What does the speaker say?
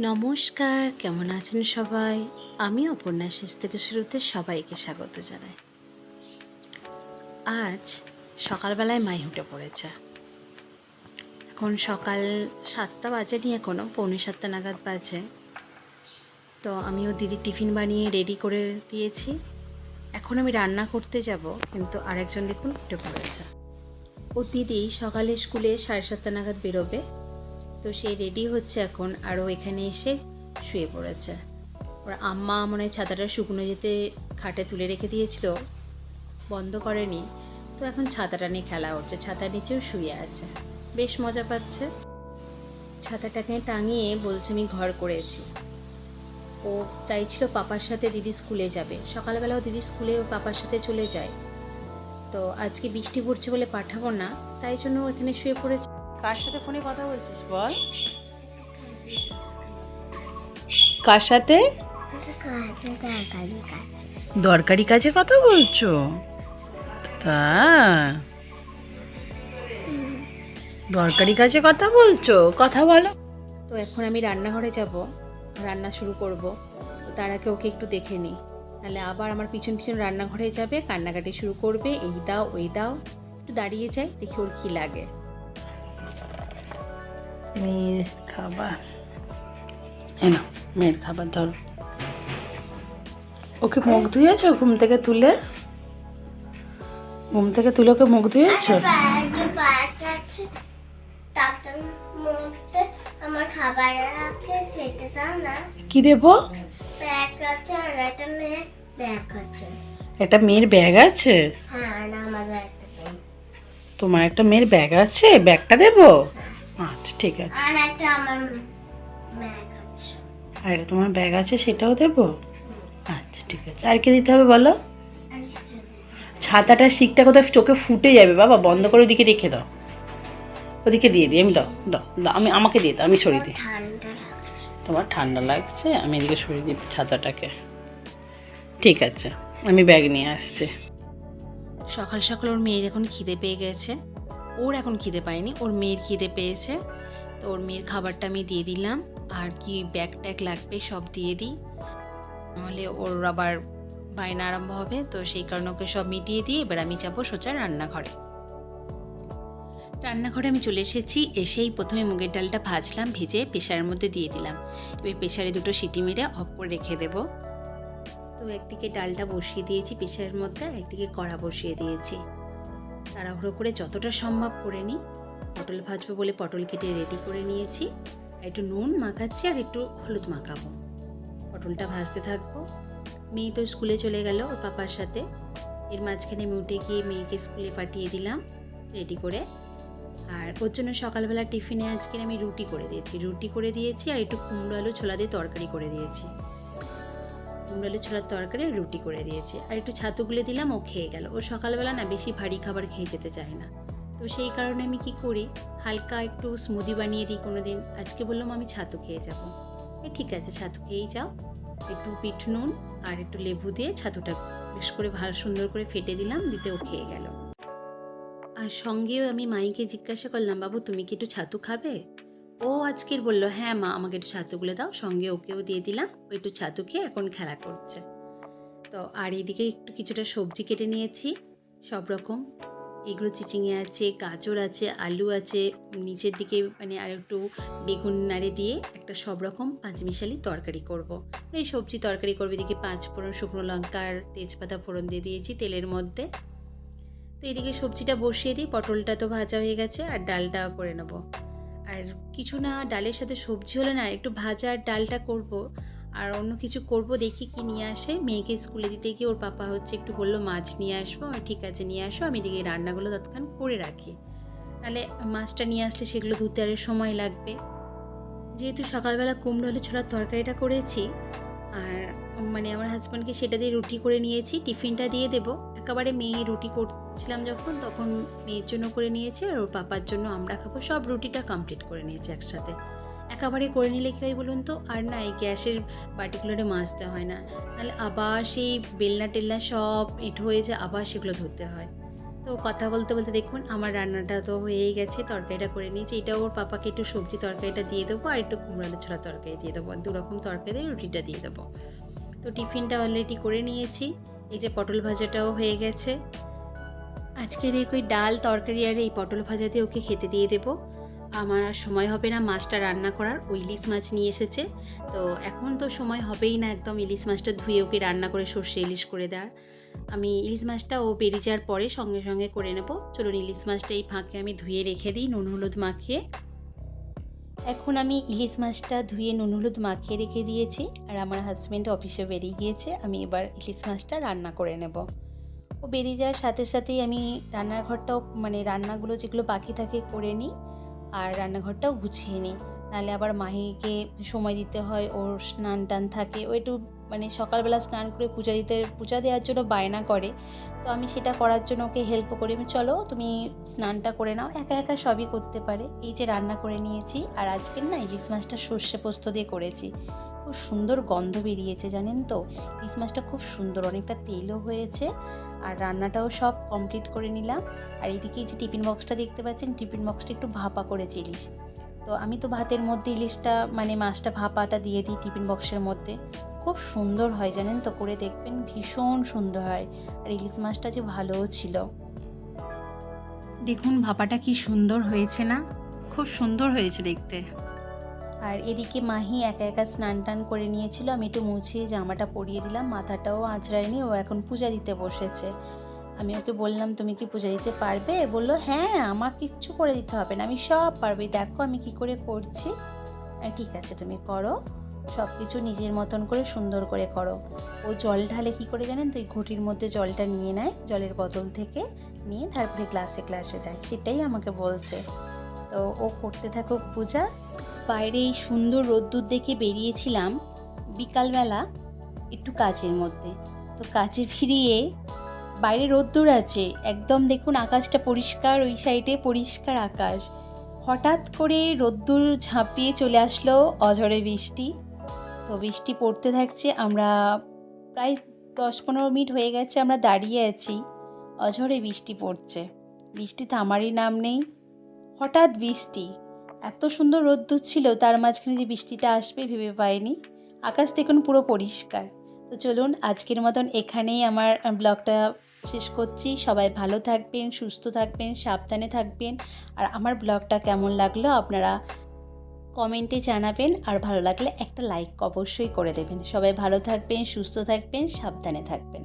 নমস্কার, কেমন আছেন সবাই? আমি অপর্ণা শেষ থেকে শুরুতে সবাইকে স্বাগত জানাই। আজ সকালবেলায় মাই উঠে পড়েছে। এখন সকাল সাতটা বাজেনি এখনও পৌনে সাতটা নাগাদ বাজে। তো আমিও দিদি টিফিন বানিয়ে রেডি করে দিয়েছি। এখন আমি রান্না করতে যাব, কিন্তু আরেকজন দেখুন উঠে পড়েছে। ও দিদি সকালে স্কুলে সাড়ে সাতটা নাগাদ বেরোবে। তো সে রেডি হচ্ছে এখন, আর ও এখানে এসে শুয়ে পড়েছে। ওর আম্মা মনে হয় ছাতাটা শুকনো যেতে খাটে তুলে রেখে দিয়েছিল, বন্ধ করেনি। তো এখন ছাতাটা নিয়ে খেলা হচ্ছে ছাতার নিচেও শুয়ে আছে। বেশ মজা পাচ্ছে। ছাতাটাকে টাঙিয়ে বলছে, আমি ঘর করেছি। ও চাইছিল পাপার সাথে দিদি স্কুলে যাবে। সকালবেলাও দিদি স্কুলে ও পাপার সাথে চলে যায়। তো আজকে বৃষ্টি পড়ছে বলে পাঠাবো না, তাই জন্য এখানে শুয়ে পড়েছে। কার সাথে ফোনে কথা বলছিস বল? কার সাথে? দরকারি কাজে কথা বলছো? তা। দরকারি কাজে কথা বলছো? কথা বলো। তো এখন আমি রান্নাঘরে যাব। রান্না শুরু করব। তার আগে ওকে একটু দেখে নিই নাহলে আবার আমার পিছন পিছন রান্নাঘরে যাবে, কান্নাকাটি শুরু করবে, এই দাও, ওই দাও। একটু দাঁড়িয়ে যাই, দেখি ওর কী লাগে। মেয়ের খাবার। এনো মেয়ের খাবার ধরো। ওকে মুখ ধুয়েছো ঘুম থেকে তুলে? ঘুম থেকে তুলে ওকে মুখ ধুয়েছো? কি দেবো? একটা মেয়ের ব্যাগ আছে? তোমার একটা মেয়ের ব্যাগ আছে? ব্যাগটা দেবো? ঠিক আছে। আর একটা আমার ব্যাগ আছে। আর তোমার ব্যাগ আছে সেটাও দেবো? আচ্ছা ঠিক আছে। আর কি দিতে হবে বলো? ছাতাটা শিকটা কোথায় চোখে ফুটে যাবে? বাবা বন্ধ করে ওদিকে রেখে দাও। ওদিকে দিয়ে দিই আমি দাও দাও দাও আমি আমাকে দিয়ে দাও আমি সরিয়ে দিই। তোমার ঠান্ডা লাগছে আমি এদিকে সরিয়ে দিই ছাতাটাকে। ঠিক আছে আমি ব্যাগ নিয়ে আসছি। সকাল সকাল ওর মেয়ের এখন খিদে পেয়ে গেছে। ওর এখন খিদে পায়নি, ওর মেয়ের খিদে পেয়েছে। তো ওর মেয়ের খাবারটা আমি দিয়ে দিলাম, আর কি ব্যাগ ট্যাগ লাগবে সব দিয়ে দিই। নাহলে ওর আবার বায়না আরম্ভ হবে, তো সেই কারণে ওকে সব মিটিয়ে দিয়ে এবার আমি যাব সোজা রান্নাঘরে। রান্নাঘরে আমি চলে এসেছি, এসেই প্রথমে মুগের ডালটা ভাজলাম, ভেজে প্রেশারের মধ্যে দিয়ে দিলাম। এবার প্রেশারে দুটো সিটি মেরে অফ করে রেখে দেবো। তো একদিকে ডালটা বসিয়ে দিয়েছি প্রেশারের মধ্যে একদিকে কড়া বসিয়ে দিয়েছি। তাড়াহুড়ো করে যতটা সম্ভব করে নিই। পটল ভাজবো বলে পটল কেটে রেডি করে নিয়েছি। একটু নুন মাখাচ্ছি আর একটু হলুদ মাখাবো। পটলটা ভাজতে থাকব। মেয়ে তো স্কুলে চলে গেল ওর পাপার সাথে। এর মাঝখানে আমি গিয়ে মেয়েকে স্কুলে পাঠিয়ে দিলাম রেডি করে। আর ওর জন্য সকালবেলা টিফিনে আজকে আমি রুটি করে দিয়েছি। রুটি করে দিয়েছি আর একটু কুমড়ো আলু ছোলা দিয়ে তরকারি করে দিয়েছি। কুমড়ো আলু ছোলার তরকারি রুটি করে দিয়েছি। আর একটু ছাতু গুলে দিলাম, ও খেয়ে গেল। ও সকালবেলা না বেশি ভারী খাবার খেয়ে যেতে চায় না। তো সেই কারণে আমি কি করি, হালকা একটু স্মুদি বানিয়ে দিই কোনো দিন আজকে বললাম আমি ছাতু খেয়ে যাব। ঠিক আছে, ছাতু খেয়েই যাও। একটু পিঠ নুন আর একটু লেবু দিয়ে ছাতুটা বেশ করে ভালো সুন্দর করে ফেটে দিলাম, দিতে ও খেয়ে গেল। আর সঙ্গেও আমি মাইকে জিজ্ঞাসা করলাম, বাবু, তুমি কি একটু ছাতু খাবে? ও আজকের বলল হ্যাঁ মা, আমাকে একটু ছাতুগুলো দাও, সঙ্গে ওকেও দিয়ে দিলাম, ও একটু ছাতু খেয়ে এখন খেলা করছে। তো আর এইদিকে একটু কিছুটা সবজি কেটে নিয়েছি, সব রকম। এগুলো চিচিঙে আছে, গাজর আছে, আলু আছে, নিচের দিকে মানে আর একটু বেগুন নাড়ে দিয়ে একটা সব রকম পাঁচমিশালি তরকারি করব। এই সবজি তরকারি করবে, এদিকে পাঁচ ফোড়ন শুকনো লঙ্কার তেজপাতা ফোড়ন দিয়ে দিয়েছি তেলের মধ্যে। তো এদিকে সবজিটা বসিয়ে দিই, পটলটা তো ভাজা হয়ে গেছে, আর ডালটা করে নেব। আর কিছু না, ডালের সাথে সবজি হলে না একটু ভাজা আর ডালটা করব। আর অন্য কিছু করব দেখি কি নিয়ে আসে। মেয়েকে স্কুলে দিতে গিয়ে ওর পাপা হচ্ছে একটু বলল, মাছ নিয়ে আসব ঠিক আছে নিয়ে আসো, আমি এদিকে রান্নাগুলো তৎক্ষণ করে রাখি। নাহলে মাছটা নিয়ে আসলে সেগুলো ধুতে আরও সময় লাগবে। যেহেতু সকালবেলা কুমড়ো আলু ছোড়ার তরকারিটা করেছি, আর মানে আমার হাজব্যান্ডকে সেটা দিয়ে রুটি করে নিয়েছি, টিফিনটা দিয়ে দেবো। একেবারে মেয়ে রুটি করছিলাম যখন, তখন মেয়ের জন্য করে নিয়েছি আর ওর পাপার জন্য আমরা খাব। সব রুটিটা কমপ্লিট করে নিয়েছি একসাথে। একেবারে করে নিলে কী হয় বলুন তো? আর না, এই গ্যাসের পার্টিকুলারে মাজতে হয় না। নাহলে আবার সেই বেলনা টেলনা সব এঁটো হয়ে যায়, আবার সেগুলো ধরতে হয়। তো কথা বলতে বলতে দেখুন, আমার রান্নাটা তো হয়েই গেছে, তরকারিটা করে নিয়েছি। এটা ওর পাপাকে একটু সবজি তরকারিটা দিয়ে দেবো আর একটু কুমড়ো ছড়া তরকারি দিয়ে দেবো। দু রকম তরকারি রুটিটা দিয়ে দেবো। তো টিফিনটা অলরেডি করে নিয়েছি। এই যে পটল ভাজাটাও হয়ে গেছে। আজকের এই ওই ডাল তরকারি আর এই পটল ভাজা দিয়ে ওকে খেতে দিয়ে দেবো। আমার আর সময় হবে না মাছটা রান্না করার ওই ইলিশ মাছ নিয়ে এসেছে। তো এখন তো সময় হবেই না একদম ইলিশ মাছটা ধুয়ে ওকে রান্না করে সর্ষে ইলিশ করে দেওয়ার। আমি ইলিশ মাছটা ও বেরিয়ে যাওয়ার পরে সঙ্গে সঙ্গে করে নেব। চলুন ইলিশ মাছটা এই ফাঁকে আমি ধুয়ে রেখে দিই, নুন হলুদ মাখিয়ে। এখন আমি ইলিশ মাছটা ধুয়ে নুন, হলুদ মাখিয়ে রেখে দিয়েছি আর আমার হাজব্যান্ড অফিসে বেরিয়ে গিয়েছে, আমি এবার ইলিশ মাছটা রান্না করে নেব। ও বেরিয়ে যাওয়ার সাথে সাথেই আমি রান্নার ঘরটাও মানে রান্নাগুলো যেগুলো বাকি থাকে করে নিই আর রান্নাঘরটাও গুছিয়ে নিই। নাহলে আবার মাহিকে সময় দিতে হয়, ওর স্নান টান থাকে, ও একটু মানে সকালবেলা স্নান করে পূজা দিতে, পূজা দেওয়ার জন্য বায়না করে। তো আমি সেটা করার জন্য ওকে হেল্প করি। আমি, চলো, তুমি স্নানটা করে নাও। একা একা সবই করতে পারে। এই যে রান্না করে নিয়েছি। আর আজকের না ইলিশ মাছটা সর্ষে পোস্ত দিয়ে করেছি। খুব সুন্দর গন্ধ বেরিয়েছে, জানেন তো? ইলিশ মাছটা খুব সুন্দর, অনেকটা তেলও হয়েছে। আর রান্নাটাও সব কমপ্লিট করে নিলাম। আর এদিকে এই যে টিফিন বক্সটা দেখতে পাচ্ছেন? টিফিন বক্সটা একটু ভাপা করেছে ইলিশ। তো আমি তো ভাতের মধ্যে ইলিশটা মানে মাছটা ভাপাটা দিয়ে দিই টিফিন বক্সের মধ্যে। খুব সুন্দর হয় জানেন তো? করে দেখবেন ভীষণ সুন্দর হয়। আর ইলিশ মাছটা যে ভালোও ছিল। দেখুন ভাপাটা কি সুন্দর হয়েছে না? খুব সুন্দর হয়েছে দেখতে। আর এদিকে মাহি একা একা স্নান টান করে নিয়েছিল। আমি একটু মুছিয়ে জামাটা পরিয়ে দিলাম। মাথাটাও আঁচড়ায়নি। ও এখন পূজা দিতে বসেছে। আমি ওকে বললাম তুমি কি পূজা দিতে পারবে? বলল হ্যাঁ আমার কিচ্ছু করে দিতে হবে না। আমি সব পারবে। দেখো আমি কি করে করছি। ঠিক আছে তুমি করো। সব কিছু নিজের মতন করে সুন্দর করে করো। ও জল ঢালে কি করে জানেন তো? এই ঘটির মধ্যে জলটা নিয়ে নেয়, জলের বোতল থেকে নিয়ে তারপরে গ্লাসে গ্লাসে দেয়। সেটাই আমাকে বলছে। তো ও করতে থাকুক পূজা। বাইরে এই সুন্দর রোদ্দুর দেখে বেরিয়েছিলাম বিকালবেলা একটু কাজের মধ্যে। তো কাজে ফিরিয়ে বাইরে রোদ্দুর আছে। একদম দেখুন আকাশটা পরিষ্কার, ওই সাইডে পরিষ্কার আকাশ। হঠাৎ করে রোদ্দুর ঝাঁপিয়ে চলে আসলো অঝরে বৃষ্টি। তো বৃষ্টি পড়তে থাকছে, আমরা প্রায় দশ পনেরো মিনিট হয়ে গেছে আমরা দাঁড়িয়ে আছি। অঝরে বৃষ্টি পড়ছে। বৃষ্টি থামারই নাম নেই। হঠাৎ বৃষ্টি। এত সুন্দর রোদ্দুর ছিল, তার মাঝখানে যে বৃষ্টিটা আসবে ভেবে পাইনি। আকাশ দেখুন পুরো পরিষ্কার। তো চলুন, আজকের মতন এখানেই আমার ব্লগটা শেষ করছি। সবাই ভালো থাকবেন, সুস্থ থাকবেন, সাবধানে থাকবেন। আর আমার ব্লগটা কেমন লাগল আপনারা কমেন্টে জানাবেন আর ভালো লাগলে একটা লাইক অবশ্যই করে দেবেন। সবাই ভালো থাকবেন, সুস্থ থাকবেন, সাবধানে থাকবেন।